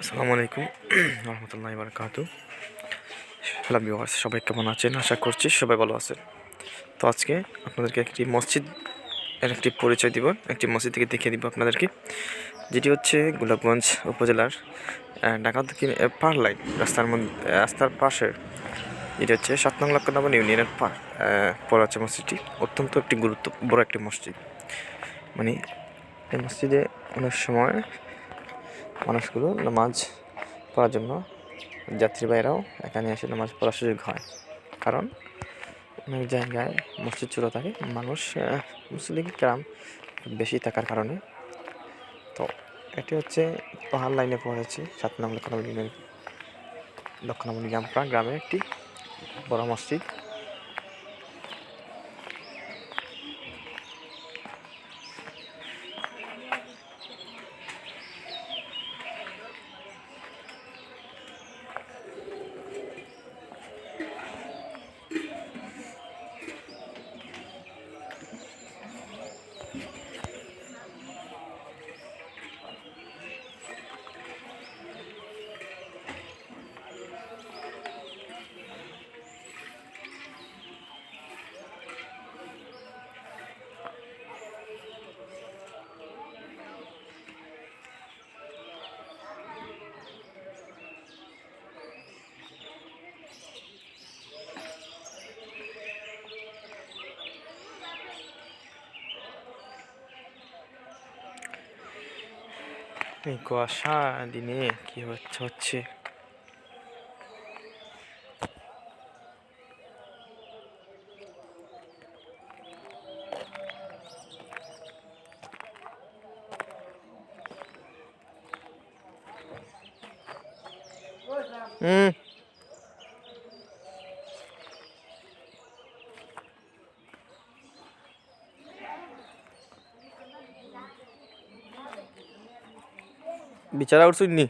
আসসালামু আলাইকুম। রহমতুল্লাহ বারকাতু। Hello viewers, সবাই কেমন আছেন? আশা করছি সবাই ভালো আছেন। তো আজকে আপনাদেরকে একটি মসজিদ এর একটি পরিচয় দিব, একটি মসজিদ থেকে দেখিয়ে দিব আপনাদেরকে। যেটি হচ্ছে গোলাপগঞ্জ উপজেলার ঢাকা থেকে পার লাইন, রাস্তার মধ্যে রাস্তার পাশে যেটি হচ্ছে সাত নং লক্ষণাবন ইউনিয়নের পার পর আছে মসজিদটি। অত্যন্ত একটি গুরুত্ব, বড় একটি মসজিদ। মানে এই মসজিদে অনেক সময় মানুষগুলো নামাজ পড়ার জন্য যাত্রীবাহীরাও এখানে এসে নামাজ পড়ার সুযোগ হয়। কারণ অনেক জায়গায় মসজিদ চূড়া থাকে, মানুষ মুসলিম গ্রাম বেশি থাকার কারণে। তো এটি হচ্ছে পাহাড় লাইনে পড়েছে সাত নং লক্ষণাবলী লক্ষণাবলী গ্রামপাড়া গ্রামে একটি বড় মসজিদ। এই কুয়াশা দিনে কি হচ্ছে হচ্ছে? হুম। বিচারা উঠছুন নি